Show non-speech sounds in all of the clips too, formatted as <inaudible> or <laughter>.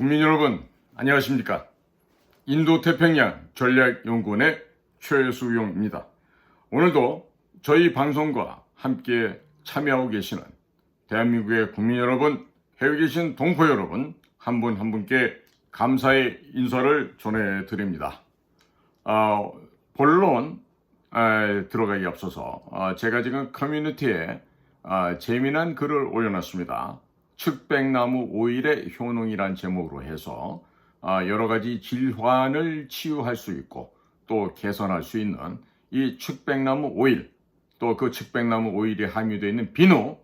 국민 여러분, 안녕하십니까? 인도 태평양 전략연구원의 최수용입니다. 오늘도 저희 방송과 함께 참여하고 계시는 대한민국의 국민 여러분, 해외 계신 동포 여러분, 한 분한 분께 감사의 인사를 전해드립니다. 아, 본론 아, 들어가기 앞서서 아, 제가 지금 커뮤니티에 아, 재미난 글을 올려놨습니다. 측백나무 오일의 효능이란 제목으로 해서 아, 여러 가지 질환을 치유할 수 있고 또 개선할 수 있는 이 측백나무 오일 또 그 측백나무 오일이 함유되어 있는 비누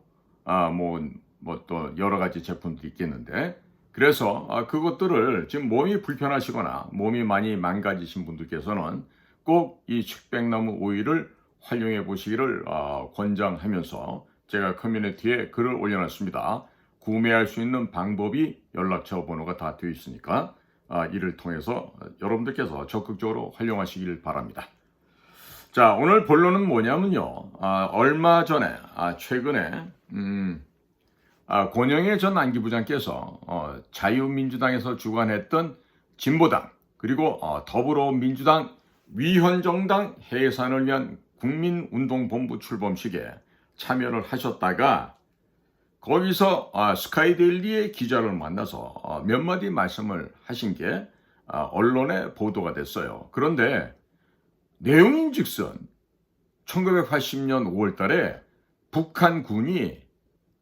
아, 뭐, 뭐 또 여러 가지 제품들이 있겠는데 그래서 아, 그것들을 지금 몸이 불편하시거나 몸이 많이 망가지신 분들께서는 꼭 이 측백나무 오일을 활용해 보시기를 아, 권장하면서 제가 커뮤니티에 글을 올려놨습니다. 구매할 수 있는 방법이 연락처 번호가 다 되어 있으니까 아, 이를 통해서 여러분들께서 적극적으로 활용하시길 바랍니다. 자, 오늘 본론은 뭐냐면요. 아, 얼마 전에, 아, 최근에, 음, 아, 권영애 전 안기부장께서 어, 자유민주당에서 주관했던 진보당 그리고 어, 더불어민주당 위헌정당 해산을 위한 국민운동본부 출범식에 참여를 하셨다가 거기서 아, 스카이데일리의 기자를 만나서 어, 몇 마디 말씀을 하신 게 아, 언론에 보도가 됐어요. 그런데 내용인즉슨 1980년 5월 달에 북한 군이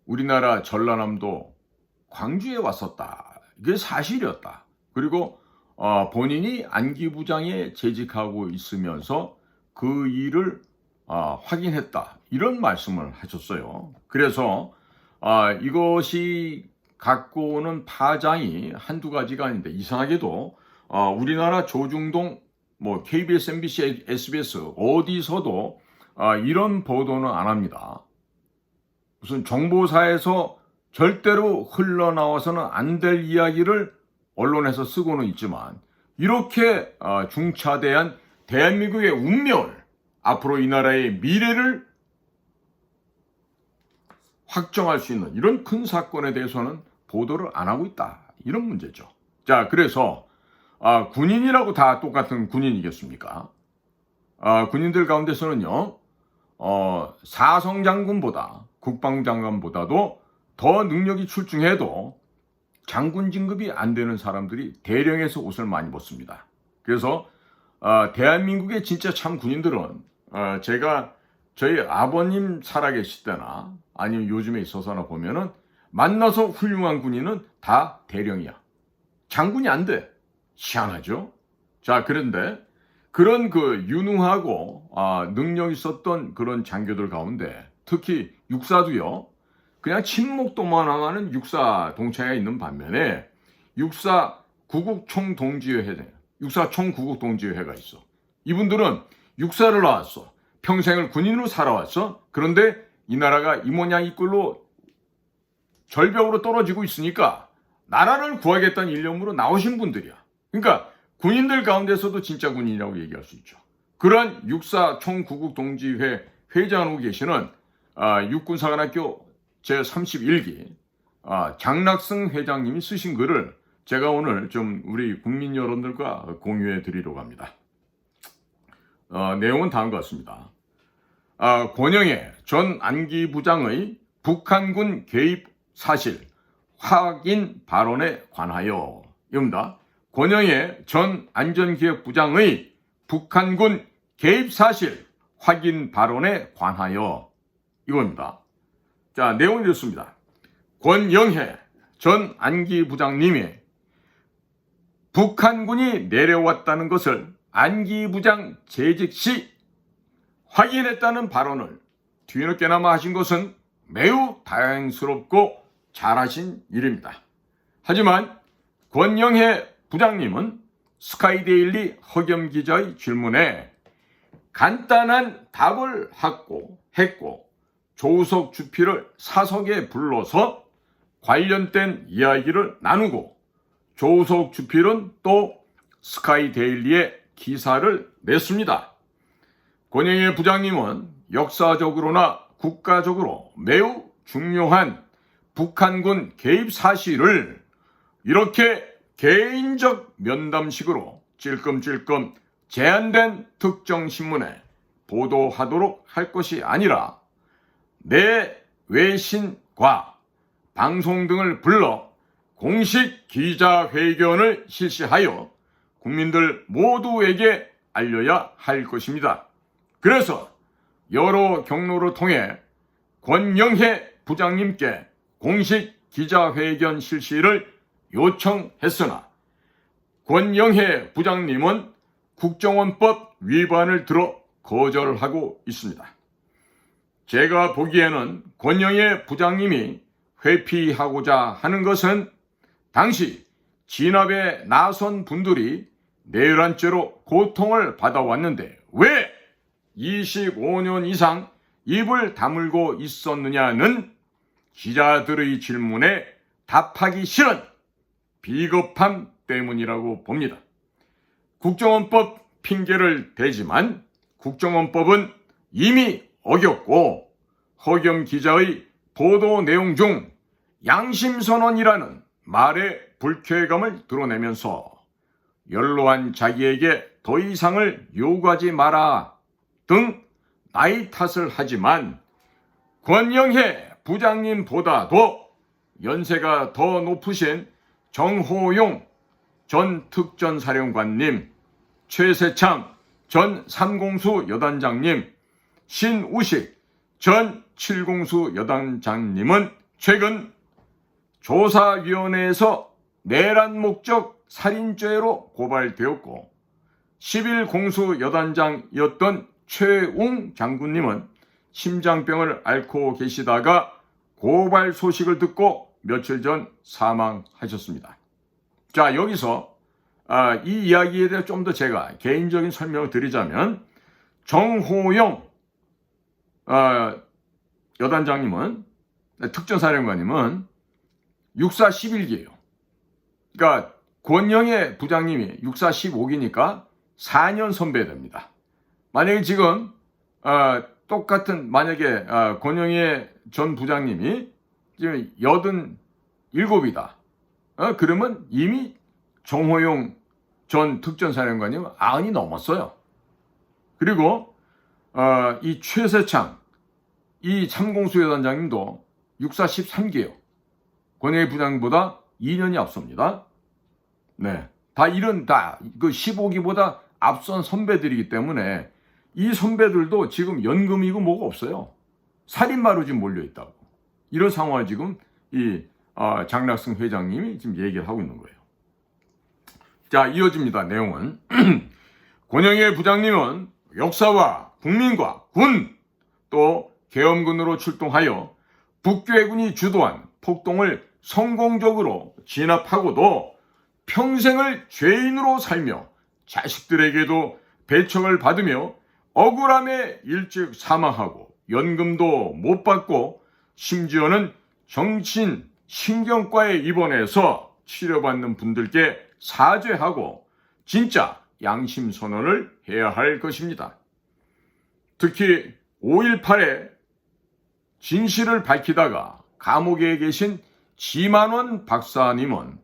우리나라 전라남도 광주에 왔었다. 이게 사실이었다. 그리고 어, 본인이 안기부장에 재직하고 있으면서 그 일을 어, 확인했다. 이런 말씀을 하셨어요. 그래서 아, 이것이 갖고 오는 파장이 한두 가지가 아닌데 이상하게도 어, 우리나라 조중동 뭐 KBS, MBC, SBS 어디서도 아, 이런 보도는 안 합니다. 무슨 정보사에서 절대로 흘러나와서는 안 될 이야기를 언론에서 쓰고는 있지만 이렇게 아, 중차대한 대한민국의 운명을 앞으로 이 나라의 미래를 확정할 수 있는 이런 큰 사건에 대해서는 보도를 안 하고 있다. 이런 문제죠. 자, 그래서 아, 군인이라고 다 똑같은 군인이겠습니까? 아, 군인들 가운데서는요, 어, 사성장군보다 국방장관보다도 더 능력이 출중해도 장군 진급이 안 되는 사람들이 대령에서 옷을 많이 벗습니다. 그래서 어, 대한민국의 진짜 참 군인들은 어, 제가 저희 아버님 살아계실 때나 아니면 요즘에 있어서나 보면은 만나서 훌륭한 군인은 다 대령이야. 장군이 안 돼. 희한하죠? 자, 그런데 그런 그 유능하고 아, 능력 있었던 그런 장교들 가운데 특히 육사도요. 그냥 침묵도만 하는 육사 동체가 있는 반면에 육사 구국총 동지회 육사 총 구국 동지회가 있어. 이분들은 육사를 나왔어. 평생을 군인으로 살아왔어. 그런데 이 나라가 이 모양 이 꼴로 절벽으로 떨어지고 있으니까 나라를 구하겠다는 일념으로 나오신 분들이야. 그러니까 군인들 가운데서도 진짜 군인이라고 얘기할 수 있죠. 그러한 육사 총구국 동지회 회장으로 계시는 아, 육군사관학교 제31기 아, 장락승 회장님이 쓰신 글을 제가 오늘 좀 우리 국민 여러분들과 공유해 드리려고 합니다. 어, 내용은 다음과 같습니다. 아, 권영애 전 안기 부장의 북한군 개입 사실 확인 발언에 관하여 입니다. 권영애 전 안전기획부장의 북한군 개입 사실 확인 발언에 관하여 이겁니다. 자, 내용이 이렇습니다. 권영혜 전 안기 부장님이 북한군이 내려왔다는 것을 안기 부장 재직 시 확인했다는 발언을 뒤늦게나마 하신 것은 매우 다행스럽고 잘하신 일입니다. 하지만 권영혜 부장님은 스카이데일리 허겸 기자의 질문에 간단한 답을 하고 했고 조석 주필을 사석에 불러서 관련된 이야기를 나누고 조석 주필은 또 스카이데일리에 기사를 냈습니다. 권영희 부장님은 역사적으로나 국가적으로 매우 중요한 북한군 개입 사실을 이렇게 개인적 면담식으로 찔끔찔끔 제한된 특정 신문에 보도하도록 할 것이 아니라 내 외신과 방송 등을 불러 공식 기자회견을 실시하여 국민들 모두에게 알려야 할 것입니다. 그래서 여러 경로를 통해 권영혜 부장님께 공식 기자회견 실시를 요청했으나 권영혜 부장님은 국정원법 위반을 들어 거절하고 있습니다. 제가 보기에는 권영혜 부장님이 회피하고자 하는 것은 당시 진압에 나선 분들이 내란죄로 고통을 받아왔는데 왜 25년 이상 입을 다물고 있었느냐는 기자들의 질문에 답하기 싫은 비겁함 때문이라고 봅니다. 국정원법 핑계를 대지만 국정원법은 이미 어겼고 허경 기자의 보도 내용 중 양심선언이라는 말의 불쾌감을 드러내면서 연로한 자기에게 더 이상을 요구하지 마라 등 나이 탓을 하지만 권영혜 부장님보다도 연세가 더 높으신 정호용 전 특전사령관님, 최세창 전 삼공수 여단장님, 신우식 전 칠공수 여단장님은 최근 조사위원회에서 내란 목적 살인죄로 고발되었고 11공수 여단장이었던 최웅 장군님은 심장병을 앓고 계시다가 고발 소식을 듣고 며칠 전 사망하셨습니다. 자, 여기서 아, 이 이야기에 대해 좀 더 제가 개인적인 설명을 드리자면 정호영 아, 여단장님은 특전사령관님은 육사 11기예요. 그러니까 권영의 부장님이 육사 15기니까 4년 선배 됩니다. 만약에 지금 어, 똑같은 만약에 어, 권영의 전 부장님이 지금 87이다. 어, 그러면 이미 정호용 전 특전사령관님 아흔이 넘었어요. 그리고 어, 이 최세창 이 참공수여단장님도 육사 13기예요. 권영의 부장보다 2년이 앞섭니다. 네. 다 이런, 다, 그 15기보다 앞선 선배들이기 때문에 이 선배들도 지금 연금이고 뭐가 없어요. 살인마로 지금 몰려있다고. 이런 상황을 지금 이, 아, 장락승 회장님이 지금 얘기를 하고 있는 거예요. 자, 이어집니다. 내용은. <clears throat> 권영의 부장님은 역사와 국민과 군, 또 계엄군으로 출동하여 북괴군이 주도한 폭동을 성공적으로 진압하고도 평생을 죄인으로 살며 자식들에게도 배척을 받으며 억울함에 일찍 사망하고 연금도 못 받고 심지어는 정신 신경과에 입원해서 치료받는 분들께 사죄하고 진짜 양심 선언을 해야 할 것입니다. 특히 5.18에 진실을 밝히다가 감옥에 계신 지만원 박사님은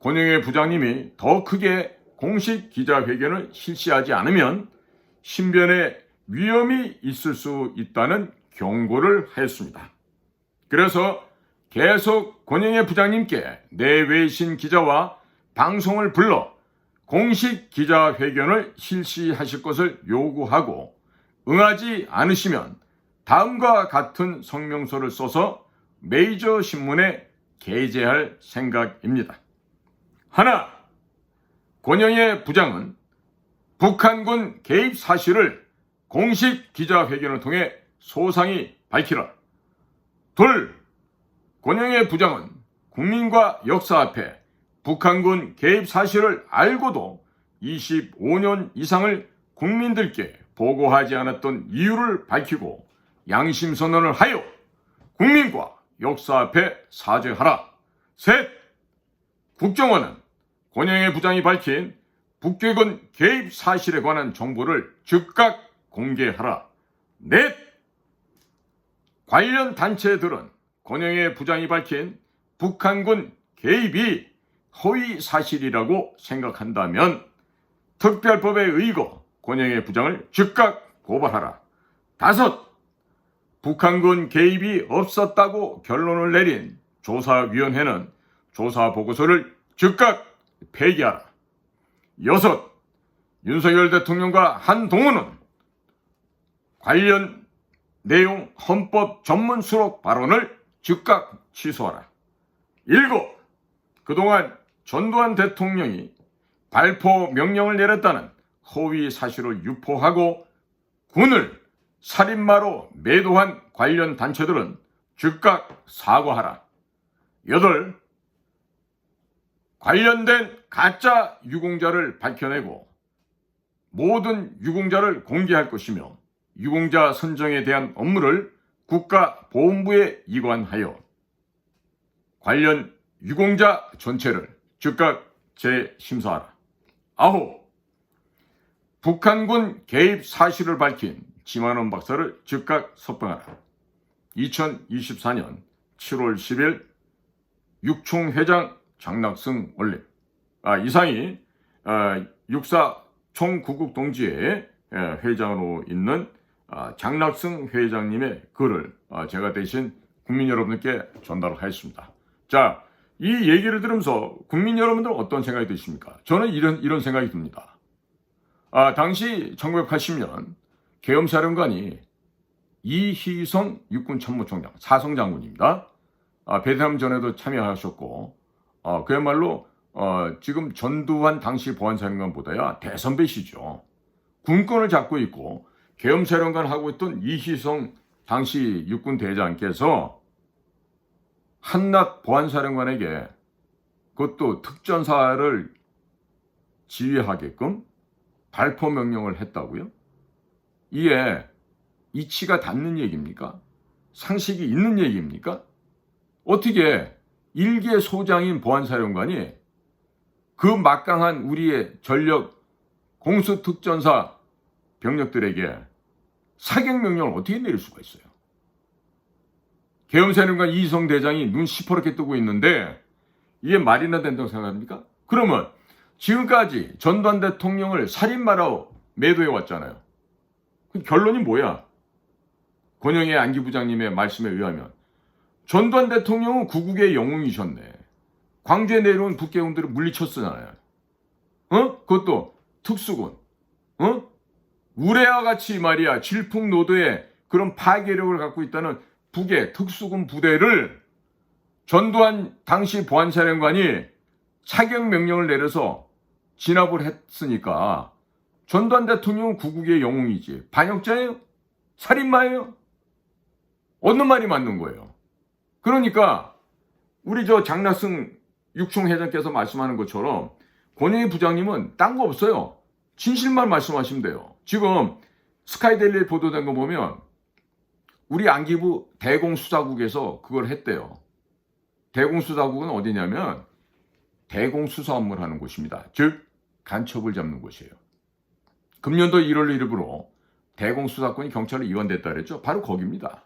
권영의 부장님이 더 크게 공식 기자회견을 실시하지 않으면 신변에 위험이 있을 수 있다는 경고를 하였습니다. 그래서 계속 권영의 부장님께 내외신 기자와 방송을 불러 공식 기자회견을 실시하실 것을 요구하고 응하지 않으시면 다음과 같은 성명서를 써서 메이저 신문에 게재할 생각입니다. 하나, 권영의 부장은 북한군 개입 사실을 공식 기자회견을 통해 소상히 밝히라. 둘, 권영의 부장은 국민과 역사 앞에 북한군 개입 사실을 알고도 25년 이상을 국민들께 보고하지 않았던 이유를 밝히고 양심 선언을 하여 국민과 역사 앞에 사죄하라. 셋, 국정원은 권영의 부장이 밝힌 북괴군 개입 사실에 관한 정보를 즉각 공개하라. 넷, 관련 단체들은 권영의 부장이 밝힌 북한군 개입이 허위 사실이라고 생각한다면 특별법에 의거 권영의 부장을 즉각 고발하라. 다섯, 북한군 개입이 없었다고 결론을 내린 조사위원회는 조사 보고서를 즉각 폐기하라. 여섯, 윤석열 대통령과 한동훈은 관련 내용 헌법 전문 수록 발언을 즉각 취소하라. 일곱, 그동안 전두환 대통령이 발포 명령을 내렸다는 허위 사실을 유포하고 군을 살인마로 매도한 관련 단체들은 즉각 사과하라. 여덟, 관련된 가짜 유공자를 밝혀내고 모든 유공자를 공개할 것이며 유공자 선정에 대한 업무를 국가보훈부에 이관하여 관련 유공자 전체를 즉각 재심사하라. 아홉, 북한군 개입 사실을 밝힌 지만원 박사를 즉각 석방하라. 2024년 7월 10일 육총회장 장락승 올림. 아, 이상이 아, 육사 총구국 동지의 예, 회장으로 있는 아, 장락승 회장님의 글을 아, 제가 대신 국민 여러분께 전달을 하였습니다. 자, 이 얘기를 들으면서 국민 여러분들 어떤 생각이 드십니까? 저는 이런 이런 생각이 듭니다. 아, 당시 1980년 계엄사령관이 이희성 육군 참모총장 사성 장군입니다. 아, 베트남 전에도 참여하셨고 어, 그야말로 어, 지금 전두환 당시 보안사령관보다야 대선배시죠. 군권을 잡고 있고 계엄사령관 하고 있던 이희성 당시 육군 대장께서 한낱 보안사령관에게 그것도 특전사를 지휘하게끔 발포 명령을 했다고요? 이에 이치가 닿는 얘기입니까? 상식이 있는 얘기입니까? 어떻게 일개 소장인 보안사령관이 그 막강한 우리의 전력 공수특전사 병력들에게 사격 명령을 어떻게 내릴 수가 있어요? 계엄사령관 이성 대장이 눈 시퍼렇게 뜨고 있는데 이게 말이나 된다고 생각합니까? 그러면 지금까지 전두환 대통령을 살인마라고 매도해 왔잖아요. 그 결론이 뭐야? 권영의 안기 부장님의 말씀에 의하면 전두환 대통령은 구국의 영웅이셨네. 광주에 내려온 북계군들을 물리쳤잖아요. 어? 그것도 특수군. 어? 우레와 같이 말이야 질풍노도의 그런 파괴력을 갖고 있다는 북의 특수군 부대를 전두환 당시 보안사령관이 사격 명령을 내려서 진압을 했으니까 전두환 대통령은 구국의 영웅이지 반역자예요? 살인마예요? 어느 말이 맞는 거예요? 그러니까 우리 저 장나승 육총 회장께서 말씀하는 것처럼 권영희 부장님은 딴 거 없어요. 진실만 말씀하시면 돼요. 지금 스카이델리에 보도된 거 보면 우리 안기부 대공수사국에서 그걸 했대요. 대공수사국은 어디냐면 대공수사 업무를 하는 곳입니다. 즉 간첩을 잡는 곳이에요. 금년도 1월 1일부로 대공수사권이 경찰로 이관됐다 그랬죠. 바로 거기입니다.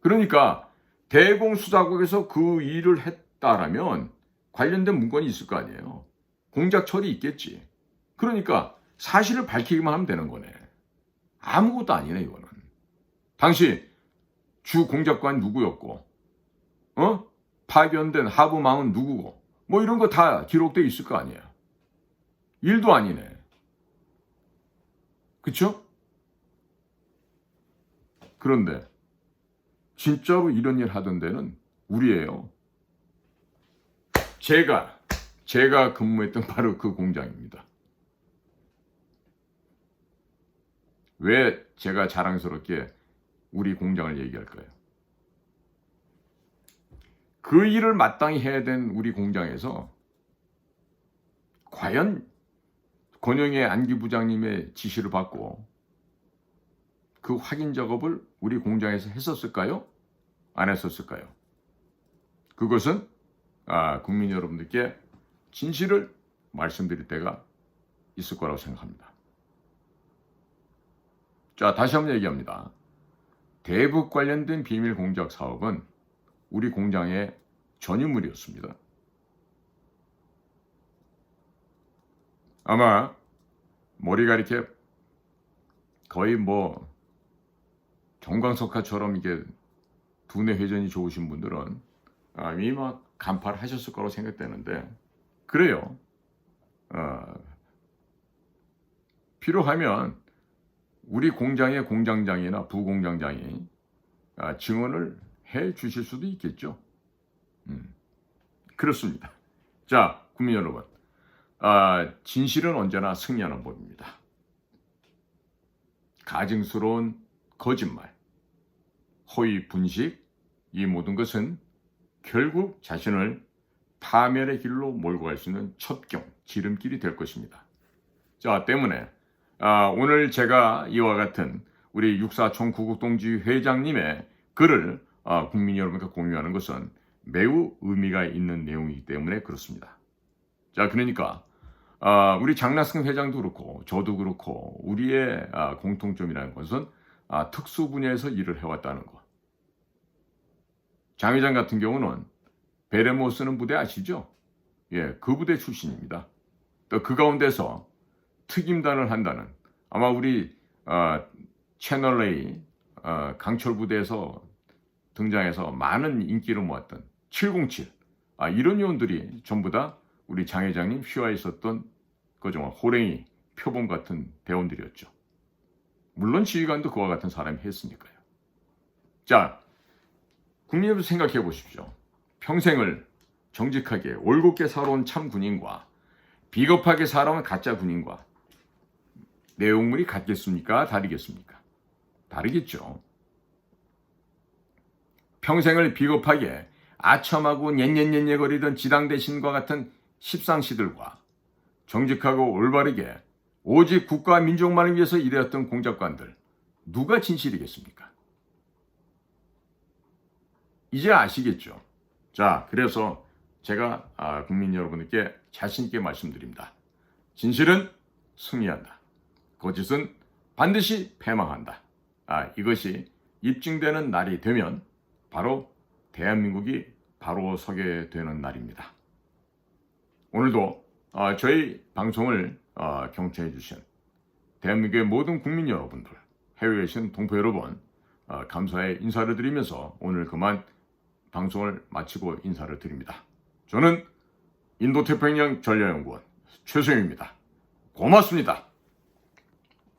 그러니까 대공수사국에서 그 일을 했다라면 관련된 문건이 있을 거 아니에요. 공작 처리 있겠지. 그러니까 사실을 밝히기만 하면 되는 거네. 아무것도 아니네 이거는. 당시 주 공작관 누구였고, 어? 파견된 하부망은 누구고, 뭐 이런 거 다 기록돼 있을 거 아니야. 일도 아니네. 그쵸? 그런데 진짜로 이런 일 하던 데는 우리예요. 제가 제가 근무했던 바로 그 공장입니다. 왜 제가 자랑스럽게 우리 공장을 얘기할까요? 그 일을 마땅히 해야 된 우리 공장에서 과연 권영의 안기 부장님의 지시를 받고 그 확인 작업을 우리 공장에서 했었을까요? 안 했었을까요? 그것은 아, 국민 여러분들께 진실을 말씀드릴 때가 있을 거라고 생각합니다. 자, 다시 한번 얘기합니다. 대북 관련된 비밀 공작 사업은 우리 공장의 전유물이었습니다. 아마 머리가 이렇게 거의 뭐 정광석화처럼 이게 두뇌 회전이 좋으신 분들은 아, 이미 막 간파하셨을 거라고 생각되는데 그래요. 어, 필요하면 우리 공장의 공장장이나 부공장장이 아, 증언을 해 주실 수도 있겠죠. 음, 그렇습니다. 자, 국민 여러분, 아, 진실은 언제나 승리하는 법입니다. 가증스러운 거짓말, 허위 분식, 이 모든 것은 결국 자신을 파멸의 길로 몰고 갈 수 있는 첩경, 지름길이 될 것입니다. 자, 때문에 아, 오늘 제가 이와 같은 우리 육사총 구국동지 회장님의 글을 아, 국민 여러분과 공유하는 것은 매우 의미가 있는 내용이기 때문에 그렇습니다. 자, 그러니까 아, 우리 장나승 회장도 그렇고 저도 그렇고 우리의 아, 공통점이라는 것은 아, 특수 분야에서 일을 해왔다는 것. 장 회장 같은 경우는 베레모스는 부대 아시죠? 예, 그 부대 출신입니다. 또 그 가운데서 특임단을 한다는 아마 우리 어, 채널 A 어, 강철 부대에서 등장해서 많은 인기를 모았던 707 아, 이런 요원들이 전부 다 우리 장 회장님 휘하에 있었던 그 정말 호랭이 표범 같은 대원들이었죠. 물론 지휘관도 그와 같은 사람이 했으니까요. 자, 국민 여러분 생각해 보십시오. 평생을 정직하게 올곧게 살아온 참 군인과 비겁하게 살아온 가짜 군인과 내용물이 같겠습니까? 다르겠습니까? 다르겠죠. 평생을 비겁하게 아첨하고 녜녜녜녜 거리던 지당 대신과 같은 십상시들과 정직하고 올바르게 오직 국가와 민족만을 위해서 일해왔던 공작관들 누가 진실이겠습니까? 이제 아시겠죠? 자, 그래서 제가 아, 국민 여러분께 자신 있게 말씀드립니다. 진실은 승리한다. 거짓은 반드시 패망한다. 아, 이것이 입증되는 날이 되면 바로 대한민국이 바로 서게 되는 날입니다. 오늘도 아, 저희 방송을 아, 경청해 주신 대한민국의 모든 국민 여러분들, 해외에 계신 동포 여러분, 아, 감사의 인사를 드리면서 오늘 그만 방송을 마치고 인사를 드립니다. 저는 인도태평양 전략연구원 최소영입니다. 고맙습니다.